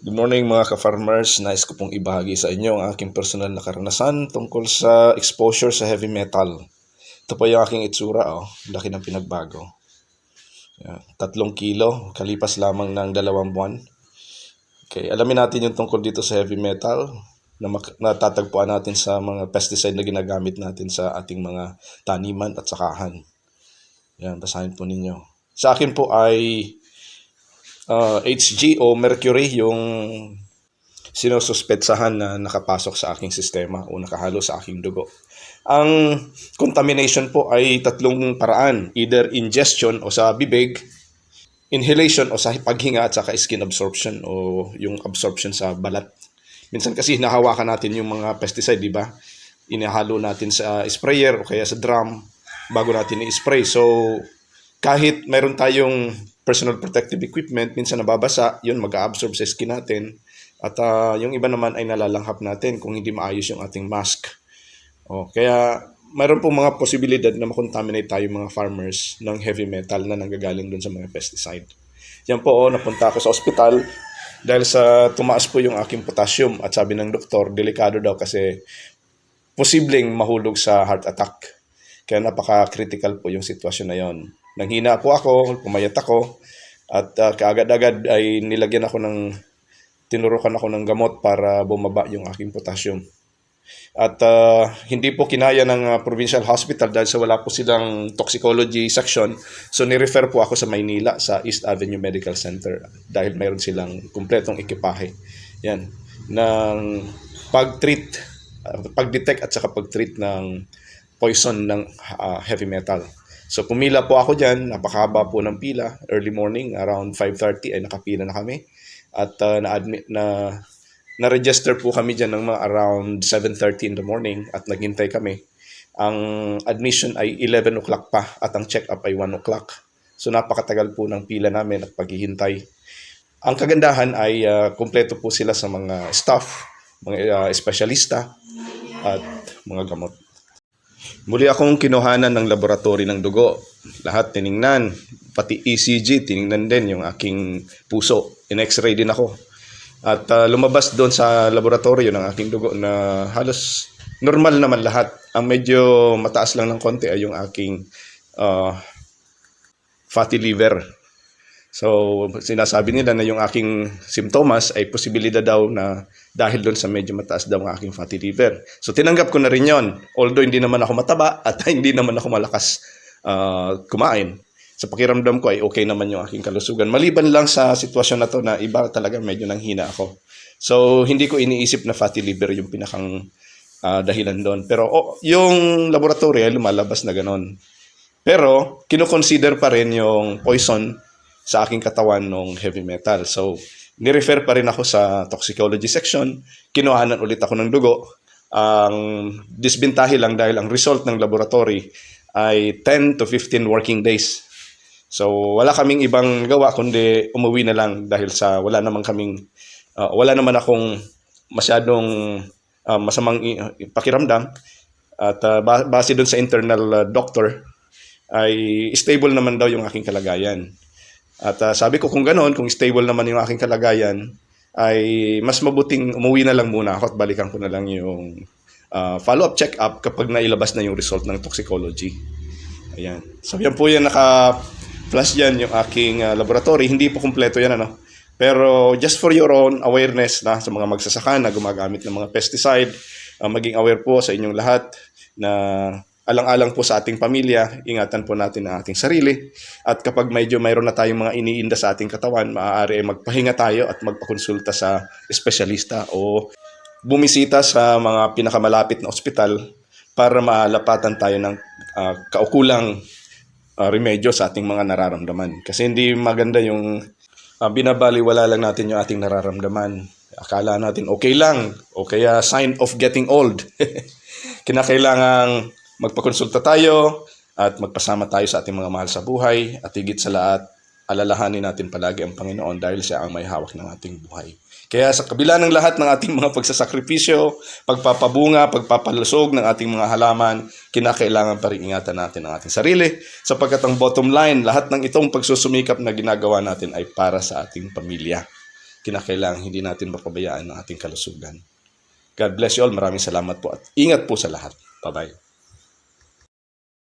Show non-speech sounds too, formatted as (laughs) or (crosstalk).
Good morning mga ka-farmers. Nais ko pong ibahagi sa inyo ang aking personal na karanasan tungkol sa exposure sa heavy metal. Ito po yung aking itsura. Oh. Laki ng pinagbago. Yan. Tatlong kilo, kalipas lamang ng dalawang buwan. Okay, alamin natin yung tungkol dito sa heavy metal na natatagpuan natin sa mga pesticide na ginagamit natin sa ating mga taniman at sakahan. Yan, basahin po ninyo. Sa akin po ay uh, HG o mercury yung sinususpetsahan na nakapasok sa aking sistema o nakahalo sa aking dugo. Ang contamination po ay tatlong paraan, either ingestion o sa bibig, inhalation o sa paghinga at saka skin absorption o yung absorption sa balat. Minsan kasi hinahawakan natin yung mga pesticide, di ba? Inahalo natin sa sprayer o kaya sa drum bago natin i-spray. So, kahit mayroon tayong personal protective equipment, minsan nababasa, yun mag-absorb sa skin natin. At ah, yung iba naman ay nalalanghap natin kung hindi maayos yung ating mask. O, kaya mayroon pong mga posibilidad na makontaminate tayo mga farmers ng heavy metal na nanggagaling dun sa mga pesticide. Yan po, oh, napunta ako sa ospital dahil sa tumaas po yung aking potassium at sabi ng doktor, delikado daw kasi posibleng mahulog sa heart attack. Kaya napaka-critical po yung sitwasyon na yon. Nanghina po ako, pumayat ako, at uh, kaagad-agad ay nilagyan ako ng, tinurukan ako ng gamot para bumaba yung aking potassium. At uh, hindi po kinaya ng uh, provincial hospital dahil sa wala po silang toxicology section. So ni-refer po ako sa Maynila sa East Avenue Medical Center dahil mayroon silang kumpletong ekipahe. Yan. Ng pag-treat, uh, pag-detect at saka pag-treat ng poison ng uh, heavy metal. So pumila po ako diyan, napakahaba po ng pila, early morning around 5:30 ay nakapila na kami. At uh, na-admit na na-register po kami diyan ng mga around 7:30 in the morning at naghintay kami. Ang admission ay 11 o'clock pa at ang check-up ay 1 o'clock. So napakatagal po ng pila namin at paghihintay. Ang kagandahan ay uh, kumpleto po sila sa mga staff, mga uh, espesyalista at mga gamot. Muli akong kinuhanan ng laboratory ng dugo. Lahat tiningnan. Pati ECG, tiningnan din yung aking puso. In-x-ray din ako. At uh, lumabas doon sa laboratorio ng aking dugo na halos normal naman lahat. Ang medyo mataas lang ng konti ay yung aking uh, fatty liver. So, sinasabi nila na yung aking simptomas ay posibilidad daw na dahil doon sa medyo mataas daw ang aking fatty liver. So, tinanggap ko na rin yon. Although hindi naman ako mataba at (laughs) hindi naman ako malakas uh, kumain. Sa pakiramdam ko ay okay naman yung aking kalusugan. Maliban lang sa sitwasyon na to na iba talaga medyo nanghina ako. So, hindi ko iniisip na fatty liver yung pinakang uh, dahilan doon. Pero oh, yung laboratory ay lumalabas na ganon. Pero, kinoconsider pa rin yung poison sa aking katawan ng heavy metal. So, nirefer pa rin ako sa toxicology section. Kinuhanan ulit ako ng dugo. Ang disbintahi lang dahil ang result ng laboratory ay 10 to 15 working days. So, wala kaming ibang gawa kundi umuwi na lang dahil sa wala namang kaming, uh, wala naman akong masyadong uh, masamang pakiramdam. At uh, base doon sa internal uh, doctor, ay stable naman daw yung aking kalagayan. At uh, sabi ko kung ganoon, kung stable naman yung aking kalagayan, ay mas mabuting umuwi na lang muna ako at balikan ko na lang yung uh, follow-up check-up kapag nailabas na yung result ng toxicology. Ayan. So yan po yan naka-flash yan yung aking uh, laboratory. Hindi po kumpleto yan ano. Pero just for your own awareness na sa mga magsasaka na gumagamit ng mga pesticide, uh, maging aware po sa inyong lahat na alang-alang po sa ating pamilya, ingatan po natin ang ating sarili. At kapag medyo mayroon na tayong mga iniinda sa ating katawan, maaari ay magpahinga tayo at magpakonsulta sa espesyalista o bumisita sa mga pinakamalapit na ospital para malapatan tayo ng uh, kaukulang uh, remedyo sa ating mga nararamdaman. Kasi hindi maganda yung uh, binabaliwala lang natin yung ating nararamdaman. Akala natin okay lang o kaya sign of getting old. (laughs) Kinakailangang magpakonsulta tayo at magpasama tayo sa ating mga mahal sa buhay at higit sa lahat, alalahanin natin palagi ang Panginoon dahil siya ang may hawak ng ating buhay. Kaya sa kabila ng lahat ng ating mga pagsasakripisyo, pagpapabunga, pagpapalusog ng ating mga halaman, kinakailangan pa rin ingatan natin ang ating sarili sapagkat ang bottom line, lahat ng itong pagsusumikap na ginagawa natin ay para sa ating pamilya. kinakailangan hindi natin mapabayaan ang ating kalusugan. God bless you all. Maraming salamat po at ingat po sa lahat. Bye-bye.